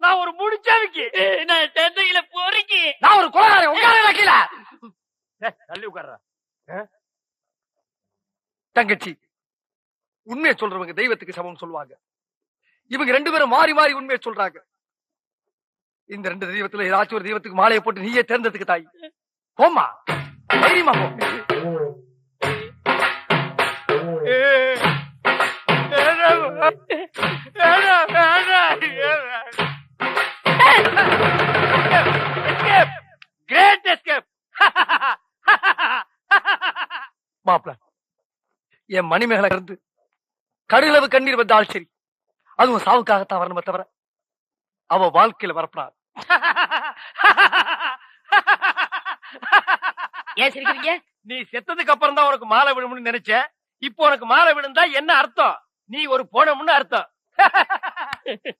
நான் ஒரு முடிச்சாவிக்கு நான் தந்தையில பொறுக்கி நான் ஒரு குலகாரன் உட்கார கீழ தள்ளி உட்கார்றா தங்கச்சி உண்மையை சொல்றவங்க தெய்வத்துக்கு சமம் சொல்லுவாங்க இவங்க ரெண்டு பேரும் மாறி மாறி உண்மையை சொல்றாங்க இந்த ரெண்டு தெய்வத்துல ஏதாச்சும் ஒரு தெய்வத்துக்கு மாலையை போட்டு நீயே தேர்ந்ததுக்கு தாய் போம்மா தைரியமா போ கிரேட் எஸ்கேப் என் மணிமேகலை இருந்து கடுகளவு கண்ணீர் வந்தாலும் சரி. அதுவும் சாவுக்காகத்தான் வரணுமே தவிர அவ வாழ்க்கையில வரப்படாது. ஏன் சிரிக்கிறீங்க? நீ செத்ததுக்கு அப்புறம் தான் உனக்கு மாலை விழும்னு நினைச்சேன் இப்போ உனக்கு மாலை விழுந்தா என்ன அர்த்தம்? நீ ஒரு போனம்னு அர்த்தம்.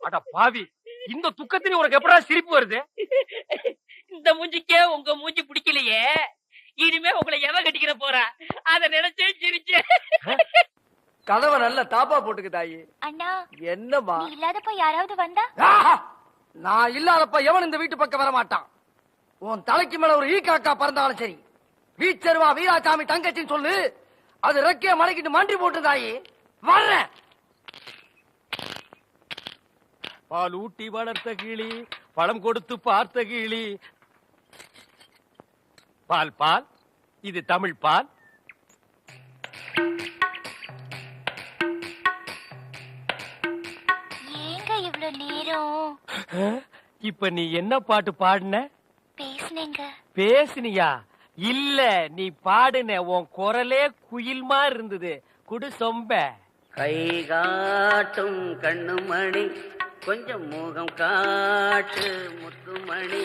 அட பாவி இந்த துக்கத்திலே உனக்கு எப்படா சிரிப்பு வருது? இந்த மூஞ்சிக்கே உங்க மூஞ்சி பிடிக்கலையே. இனிமே உங்களை எவ கட்டிக்கிற போறா? அத நினைச்சே சிரிச்சேன் கதவை நல்ல தாப்பா போட்டுக்கு தாயி. அண்ணா என்னம்மா? நீ இல்லாதப்ப யாராவது வந்தா! நான் இல்லாதப்ப எவன் இந்த வீட்டு பக்கம் வர மாட்டான் உன் தலைக்கு மேல ஒரு ஈ காக்கா பறந்தாலும் சரி. வீச்சருவா வீராசாமி தங்கச்சின்னு சொல்லு. அது ரெக்கைய மலைக்கிட்டு மண்டி போட்டு தாயி. வர்றேன். பால் ஊட்டி வளர்த்த கிளி பழம் கொடுத்து பார்த்த கிளி பால் பால் இது தமிழ் பால். ஏங்க இவ்ளோ நேரம்? இப்ப நீ என்ன பாட்டு பாடுன? பேசுனேங்க. பேசுனியா? இல்ல நீ பாடுன உன் குரலே குயில் மாதிரி இருந்தது. குடு சொம்ப. கை காட்டும் கண்ணுமணி கொஞ்சம் முகம் காட்டு முத்துமணி.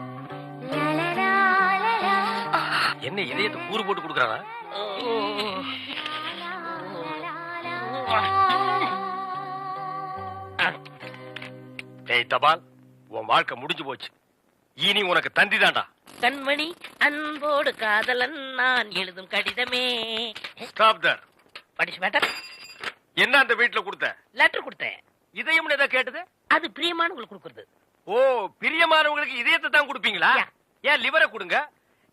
என்ன இதயத்தை கூறு போட்டு கொடுக்குறானா டேய் தபால் உன் வாழ்க்கை முடிஞ்சு போச்சு. இனி உனக்கு தந்தி தான்டா. கண்மணி அன்போடு காதலன் நான் எழுதும் கடிதமே. ஸ்டாப் தர் படிச்சு மேட்டர் என்ன அந்த வீட்டுல கொடுத்த? லெட்டர் கொடுத்தேன். இதயம்னு ஏதோ கேட்டது? அது பிரியமானவங்களுக்கு கொடுக்குறது. ஓ பிரியமானவங்களுக்கு இதயத்தை தான் கொடுப்பீங்களா. ஏன் லிவரை கொடுங்க?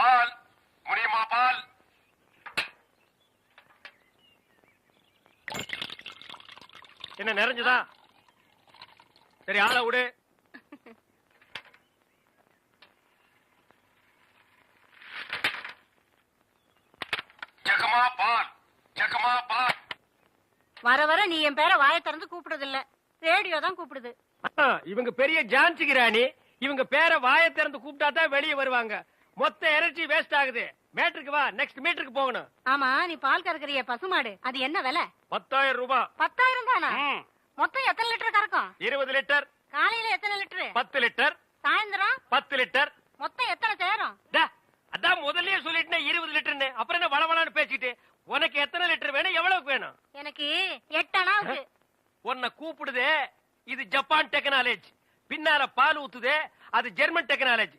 பால் முடியுமா பால்? என்ன நிறைஞ்சதா? சரி ஆளை விடு. வர வர நீ என் பேரை வாயை திறந்து கூப்பிடுறது இல்ல ரேடியோ தான் கூப்பிடுது. இவங்க பெரிய ஜான்சி கிராணி இவங்க பேரை வாயை திறந்து கூப்பிட்டா தான் வெளியே வருவாங்க. மொத்த எனர்ஜி வேஸ்ட் ஆகுது. மேட்ருக்கு வா நெக்ஸ்ட் மீட்டருக்கு போகணும். ஆமா நீ பால் கறக்குறிய பசுமாடு. அது என்ன விலை? பத்தாயிரம் ரூபாய் பத்தாயிரம் தானா? மொத்தம் எத்தனை லிட்டர் கறக்கும்? இருபது லிட்டர். காலையில எத்தனை லிட்டரு? பத்து லிட்டர். சாயந்தரம்? பத்து லிட்டர். மொத்தம் எத்தனை சேரும்? அதான் முதல்லயே சொல்லிட்டேன் இருபது லிட்டர்னு அப்புறம் என்ன வளவளான்னு பேசிட்டு உனக்கு எத்தனை லிட்டர் வேணும் எவ்வளவுக்கு வேணும்? எனக்கு எட்டனாவுக்கு உன்னை கூப்பிடுதே இது ஜப்பான் டெக்னாலஜி பின்னால பால் ஊத்துதே அது ஜெர்மன் டெக்னாலஜி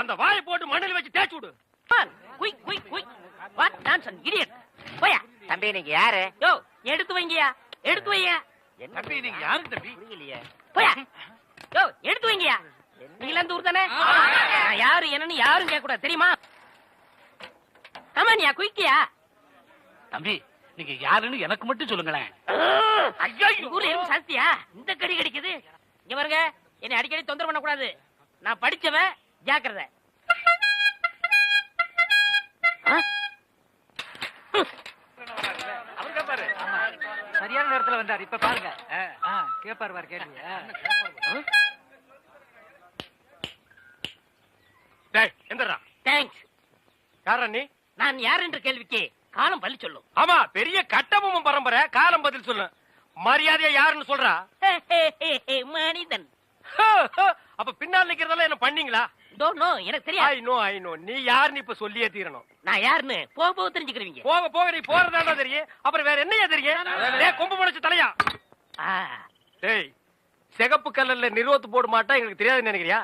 அந்த வாயை போட்டு மண்ணில் வச்சு தேய்ச்சு விடு. Quick quick quick what nonsense idiot போயா. தம்பி நீங்க யாரு? யோ எடுத்து வைங்கயா. எடுத்து வையா. தம்பி நீங்க யாரு தம்பி? புரியலையே. போயா. யோ எடுத்து வைங்கயா. நீங்க இந்த ஊர் தானே? நான் யாரு என்னன்னு யாரும் கேட்க கூடாது தெரியுமா கமானியா குயிக்கியா. தம்பி நீங்க யாருன்னு எனக்கு மட்டும் சொல்லுங்களேன். ஐயோ சாஸ்தியா? இந்த கடி கடிக்குது. இங்க பாருங்க என்னை அடிக்கடி தொந்தரவு பண்ண கூடாது நான் படிச்சவன் ஜாக்கிரதை. சரியான நேரத்துல வந்தார். இப்ப பாருங்க. கேப்பாரு பாரு கேள்வி. எந்தடா தேங்க்ஸ் யாரா நீ? நான் யார் என்ற கேள்விக்கு காலம் பள்ளி சொல்லும். ஆமா பெரிய கட்டபொம்மன் பரம்பரை காலம் பதில் சொல்லு. மரியாதையா யாருன்னு சொல்றா? மனிதன். அப்ப பின்னால் நிக்கிறதெல்லாம் என்ன பண்ணீங்களா? டோன்ட் நோ எனக்கு தெரியாது. ஐ நோ ஐ நோ நீ யாருன்னு இப்ப சொல்லியே தீரணும். நான் யாருன்னு? போக போக தெரிஞ்சுக்கிறீங்க போக போக நீ போறதாண்டா தெரியும். அப்புறம் வேற என்னையா தெரியும்? டேய் கொம்பு முளைச்சு தலையா? ஆ, டேய் சிகப்பு கல்லர்ல நிறுவத்து போட மாட்டா எங்களுக்கு தெரியாதுன்னு நினைக்கிறியா.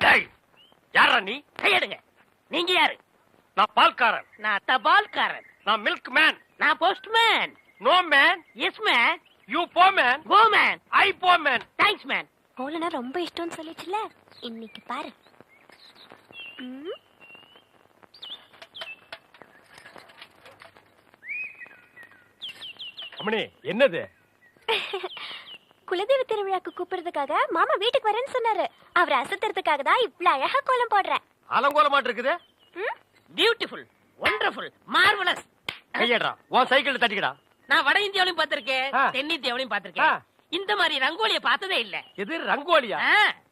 டேய் யாரா நீ? கையெடுங்க. நீங்க யாரு? நான் பால்காரன். நான் தபால்காரன். நான் மில்க் மேன் நான் postman no man yes man you போ மேன் கோ மேன் ஐ போ மேன் தேங்க்ஸ் மேன் போலனா ரொம்ப இஷ்டம்னு சொல்லிச்சுல இன்னைக்கு பாரு. அம்மணி என்னது? குலதெய்வ திருவிழாக்கு கூப்பிடுறதுக்காக மாமா வீட்டுக்கு வரேன்னு சொன்னாரு. அவரை அசத்துறதுக்காக தான் இவ்ளோ அழகா கோலம் போடுறேன் அலங்கோலமாட்டு இருக்குது? பியூட்டிஃபுல் ஒண்டர்ஃபுல் மார்வலஸ் கையடா உன் சைக்கிள் தட்டிக்கடா. நான் வட இந்தியாவிலையும் பார்த்திருக்கேன். தென்னிந்தியாவிலையும். பார்த்திருக்கேன் இந்த மாதிரி ரங்கோலிய பார்த்ததே இல்ல எது ரங்கோலியா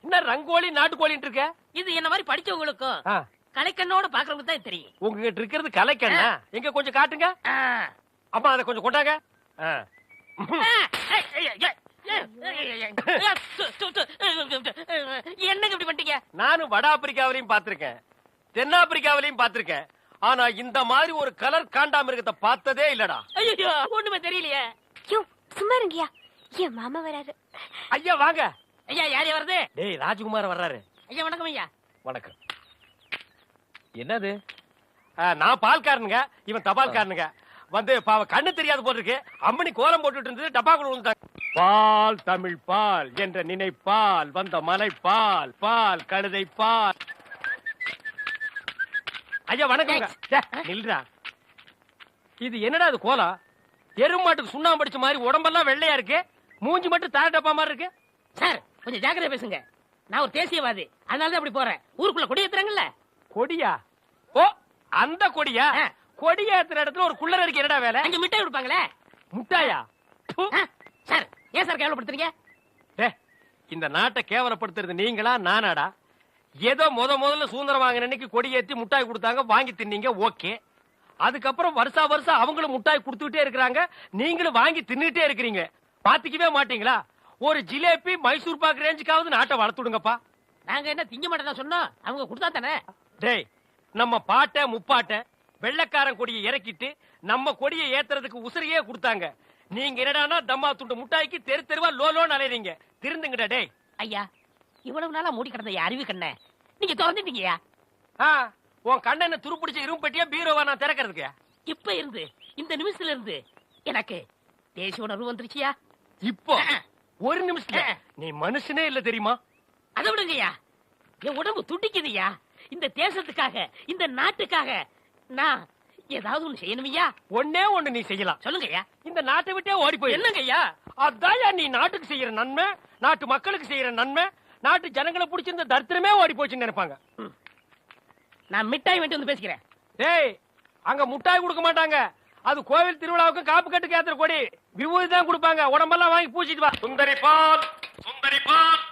என்ன ரங்கோலி நாட்டுக்கோழின்னு இருக்க இது என்ன மாதிரி படிச்சவங்களுக்கும் கலைக்கண்ணோட பாக்குறவங்க தான் தெரியும் உங்ககிட்ட இருக்கிறது கலைக்கண்ணா எங்க கொஞ்சம் காட்டுங்க. அம்மா அதை கொஞ்சம் கொண்டாங்க என்னங்க இப்படி பண்ணிட்டீங்க நானும் வட ஆப்பிரிக்காவிலையும் பார்த்திருக்கேன் தென்னாப்பிரிக்காவிலையும் பார்த்திருக்கேன் ஆனா இந்த மாதிரி ஒரு கலர் காண்டாமிருகத்தை பார்த்ததே இல்லடா. ஐயோ ஒண்ணுமே தெரியலையே. யோ சும்மா இருங்கயா என் மாமா வராரு. ஐயா வாங்க. ஐயா யார் வருது டேய் ராஜ்குமார் வர்றாரு. ஐயா வணக்கம் ஐயா. வணக்கம். என்னது? நான் பால்காரனுங்க இவன் தபால்காரனுங்க. வந்து பாவ கண்ணு தெரியாது போல இருக்கு அம்மணி கோலம் போட்டுட்டு இருந்தது டப்பாக்குள்ள விழுந்தாங்க பால் தமிழ் பால் என்ற நினைப்பால் வந்த மலை பால் பால் கழுதை பால் ஐயா வணக்கங்க ச்சே, நில்றா இது என்னடா இது கோலம்? எருமாட்டுக்கு சுண்ணாம்பு அடிச்ச மாதிரி உடம்பெல்லாம் வெள்ளையா இருக்கு? மூஞ்சி மட்டும் தார டப்பா மாதிரி இருக்கு? சார் கொஞ்சம் ஜாக்கிரதை பேசுங்க. நான் ஒரு தேசியவாதி. அதனால தான் அப்படி போறேன். ஊருக்குள்ள கொடி ஏத்துறாங்கல்ல? கொடியா? ஓ அந்த கொடியா. கொடி ஏத்துற இடத்துல ஒரு குள்ளர் இருக்கு. என்னடா வேலை? அங்க மிட்டாய் கொடுப்பாங்களே? முட்டாயா? சார் ஏன் சார் கேவலப்படுத்துறீங்க? இந்த நாட்டை கேவலப்படுத்துறது நீங்களா நானாடா? ஏதோ முத முதல்ல சுதந்திரம் வாங்கின அன்னைக்கு கொடி ஏத்தி முட்டாய் கொடுத்தாங்க வாங்கி தின்னீங்க ஓகே. அதுக்கப்புறம் வருஷா வருஷம் அவங்களும் முட்டாய் கொடுத்துக்கிட்டே இருக்கிறாங்க நீங்களும் வாங்கி தின்னுட்டே இருக்கிறீங்க. பாத்துக்கவே மாட்டீங்களா? ஒரு ஜிலேபி மைசூர் பாக்கு ரேஞ்சுக்காவது நாட்டை வளர்த்துடுங்கப்பா. நாங்க என்ன திங்க மாட்டேன் சொன்னோம் அவங்க கொடுத்தா தானே? டேய் நம்ம பாட்டை முப்பாட்டை வெள்ளைக்காரன் கொடியை இறக்கிட்டு நம்ம கொடியை ஏத்துறதுக்கு உசிரியே கொடுத்தாங்க. நீங்க என்னடான்னா தம்மா துண்டு முட்டாய்க்கு தெரு தெருவா லோ லோன்னு அலையறீங்க. திருந்துங்கடா டேய். ஐயா இவ்வளவு நாளா மூடி கிடந்த அறிவு கண்ண. நீங்க திறந்துட்டீங்கயா? உன் கண்ணனை துருப்பிடிச்ச இரும்பட்டியா பீரோவா நான் திறக்கிறதுக்கு இப்ப இருந்து இந்த நிமிஷத்துல இருந்து எனக்கு தேசிய உணர்வு வந்துருச்சியா? இப்போ ஒரு நிமிஷத்துல. நீ மனுஷனே இல்ல தெரியுமா? அதை விடுங்கய்யா. என் உடம்பு துடிக்குதுயா இந்த தேசத்துக்காக இந்த நாட்டுக்காக நான் ஏதாவது ஒண்ணு செய்யணுமையா ஒன்னே ஒண்ணு நீ செய்யலாம். சொல்லுங்கய்யா. இந்த நாட்டை விட்டே ஓடி போய் என்னங்கய்யா? அதான் நீ நாட்டுக்கு செய்யற நன்மை நாட்டு மக்களுக்கு செய்யற நன்மை நாட்டு ஜனங்களை பிடிச்சிருந்த தரித்திரமே ஓடி போச்சுன்னு நினைப்பாங்க. நான் மிட்டாய் வேண்டி வந்து பேசிக்கிறேன். டேய் அங்க முட்டாய் கொடுக்க மாட்டாங்க. அது கோவில் திருவிழாவுக்கு காப்பு கட்டுக்கு ஏத்துற கொடி. விபூதி தான் கொடுப்பாங்க. உடம்பெல்லாம் வாங்கி பூச்சிட்டு வா. சுந்தரி பால் சுந்தரி பால்.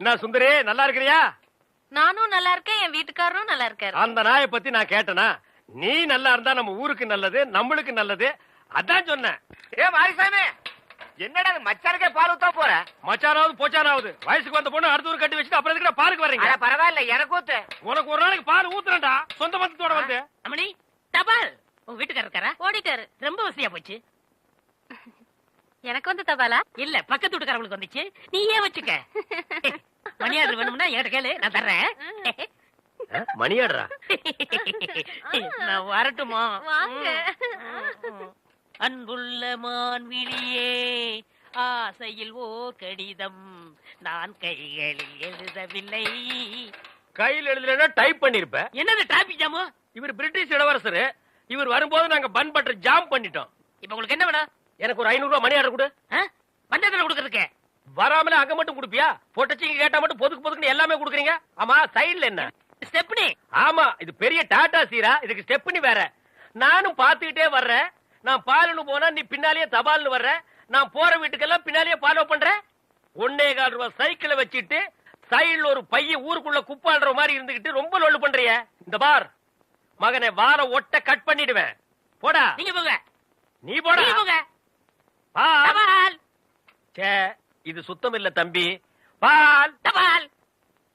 என்ன சுந்தரி நல்லா இருக்கிறியா? நானும் நல்லா இருக்கேன். என் வீட்டுக்காரரும் நல்லா இருக்காரு. அந்த நாயை பத்தி நான் கேட்டனா? நீ நல்லா இருந்தா நம்ம ஊருக்கு நல்லது நம்மளுக்கு நல்லது. அதான் சொன்னேன். ஏ மாரிசாமி என்னடா மச்சானுக்கே பால் ஊத்தா போற? மச்சானாவது போச்சானாவது. வயசுக்கு வந்த பொண்ணு அடுத்த ஊர் கட்டி வச்சுட்டு அப்புறம் எதுக்குடா பாருக்கு வர்றீங்க? பரவாயில்ல எனக்கு ஊத்து. உனக்கு ஒரு நாளைக்கு பால் ஊத்துறேன்டா. சொந்த பந்தத்தோட வந்து. அம்மணி தபால். உங்க வீட்டுக்காரர் இருக்காரா? ஓடிட்டாரு. ரொம்ப வசதியா போச்சு. எனக்கு வந்து தபாலா? இல்ல பக்கத்து வீட்டுக்காரங்களுக்கு வந்துச்சு. நீ ஏன் வச்சுக்க மணியாளர் வேணும்னா என்கிட்ட கேளு நான் தர்றேன். மணியாடுறா நான் வரட்டுமா? வாங்க. அன்புள்ள மான்விழியே ஆசையில் ஓர் கடிதம் நான் கைகளில் எழுதவில்லை. கையில் எழுதுனா டைப் பண்ணிருப்ப. என்னது டிராபிக் ஜாமு இவர் பிரிட்டிஷ் இளவரசர். இவர் வரும்போது நாங்க பன் பட்டர் ஜாம் பண்ணிட்டோம். இப்ப உங்களுக்கு என்ன வேணும்? எனக்கு ஒரு ஐநூறு ரூபாய் மணி ஆர்டர் கொடு. ஆ? பஞ்சத்துல கொடுக்கறதுக்கு? வராமல அங்க மட்டும் கொடுப்பியா? பொட்டச்சிங்க கேட்டா மட்டும் பொதுக்கு பொதுக்குன்னு எல்லாமே கொடுக்குறீங்க? ஆமா சைடுல என்ன? ஸ்டெப்னி ஆமா இது பெரிய டாடா சீரா. இதுக்கு ஸ்டெப்னி வேற. நானும் பாத்துக்கிட்டே வர்றேன். நான் பாலுன்னு போனா நீ பின்னாலேயே தபால்னு வர்ற? நான் போற வீட்டுக்கெல்லாம் பின்னாலேயே ஃபாலோ பண்ற? ஒன்னே கால் ரூபாய் சைக்கிளை வச்சுட்டு சைடுல ஒரு பைய ஊருக்குள்ள குப்பாடுற மாதிரி இருந்துகிட்டு ரொம்ப லொல்லு பண்றிய. இந்த பார் மகனை வார ஒட்ட கட் பண்ணிடுவேன். போடா. நீங்க போங்க. நீ போடா. போங்க. பால். ச்சே, இது சுத்தம் இல்ல தம்பி. பால். தபால்.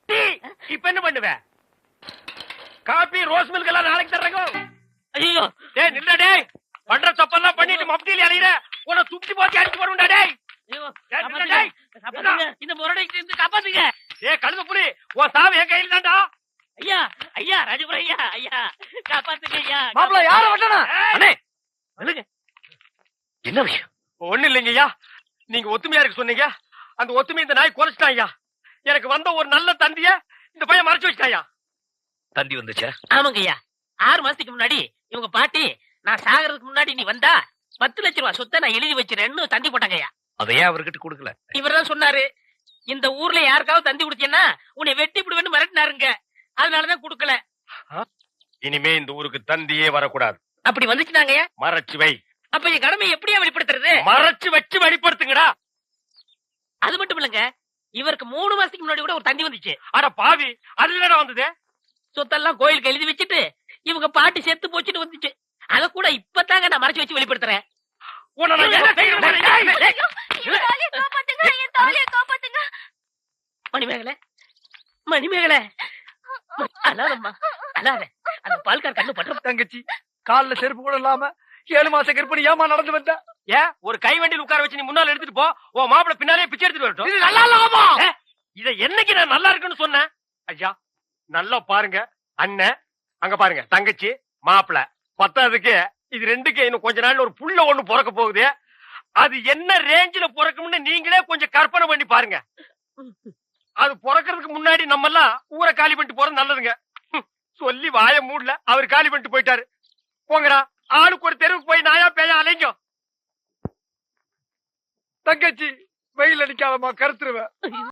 டீ. இப்ப என்ன பண்ணுவ? காபி ரோஸ் மில்க் எல்லாம் நாளைக்கு தர்றேங்க. ஐயோ. டேய் நில்ல டேய். பண்ற தப்பெல்லாம் பண்ணிட்டு மப்டியில அலையிற உன சுத்தி போட்டு அடிச்சு போடுண்டா டேய். ஐயோ. இந்த முரடைக்கு இருந்து காப்பாத்துங்க. ஏய் கழுத புலி உன் சாவு என் கையில தான்டா. ஐயா ஐயா ராஜபுர ஐயா ஐயா காப்பாத்துங்க ஐயா மாப்பிள்ள யார வட்டனா அண்ணே நில்லுங்க என்ன விஷயம்? ஒண்ணு இல்லைங்கய்யா நீங்க ஒத்துமையா இருக்க சொன்னீங்க. அந்த ஒத்துமை இந்த நாய் குறைச்சிட்டாயா எனக்கு வந்த ஒரு நல்ல தந்திய இந்த பையன் மறைச்சு வச்சிட்டாயா தந்தி வந்துச்சா? ஆமாங்க ஐயா. ஆறு மாசத்துக்கு முன்னாடி இவங்க பாட்டி நான் சாகிறதுக்கு முன்னாடி நீ வந்தா பத்து லட்ச ரூபாய் சொத்தை நான் எழுதி வச்சிருன்னு தந்தி போட்டாங்க ஐயா அதை ஏன் அவர்கிட்ட கொடுக்கல. இவர்தான் சொன்னாரு இந்த ஊர்ல யாருக்காவது தந்தி கொடுத்தீங்கன்னா உன்னை வெட்டி விடுவேன்னு மிரட்டினாருங்க. அதனாலதான் கொடுக்கல. இனிமே இந்த ஊருக்கு தந்தியே வரக்கூடாது. அப்படி வந்துச்சுனாங்க மறைச்சு வை. அப்ப என் கடமை எப்படியா வெளிப்படுத்துறது? மறைச்சு வச்சு வெளிப்படுத்துங்கடா. அது மட்டும் இல்லங்க இவருக்கு மூணு மாசத்துக்கு முன்னாடி கூட ஒரு தந்தி வந்துச்சு. அட பாவி அது என்னடா வந்தது? சொத்தெல்லாம் கோயிலுக்கு எழுதி வச்சுட்டு இவங்க பாட்டி செத்து போச்சுட்டு வந்துச்சு. அத கூட இப்பதாங்க நான் மறைச்சு வச்சு வெளிப்படுத்துறேன். மணிமேகலை மணிமேகலை. அழாதம்மா அழாத. அந்த பால்கார் கண்ணு தங்கச்சி கால்ல செருப்பு கூட இல்லாம ஏழு மாசம் கற்பனை ஏமா நடந்து வந்த? ஏன் ஒரு கை வண்டியில் உட்கார வச்சு நீ முன்னால எடுத்துட்டு போ. உன் மாப்பிள பின்னாலே பிச்சை எடுத்துட்டு வரட்டும். இது நல்லா இல்லாமா ஏ, இத என்னைக்கு நான் நல்லா இருக்குன்னு சொன்னேன்? ஐயா நல்லா பாருங்க. அண்ணன் அங்க பாருங்க. தங்கச்சி மாப்பிள. பத்தாதுக்கு இது ரெண்டுக்கு இன்னும் கொஞ்ச நாள்ல ஒரு புள்ள ஒண்ணு பிறக்க போகுது. அது என்ன ரேஞ்சில பிறக்கும்னு நீங்களே கொஞ்சம் கற்பனை பண்ணி பாருங்க. அது பிறக்கிறதுக்கு முன்னாடி நம்ம எல்லாம் ஊரை காலி பண்ணிட்டு போறது நல்லதுங்க. சொல்லி வாய மூடல அவர் காலி பண்ணிட்டு போயிட்டாரு. போங்கடா ஆளுக்கு ஒரு தெருவுக்கு போய் நாயா பேயா அலைங்க. தங்கச்சி வெயில் அடிக்காதமா கருத்துருவேன்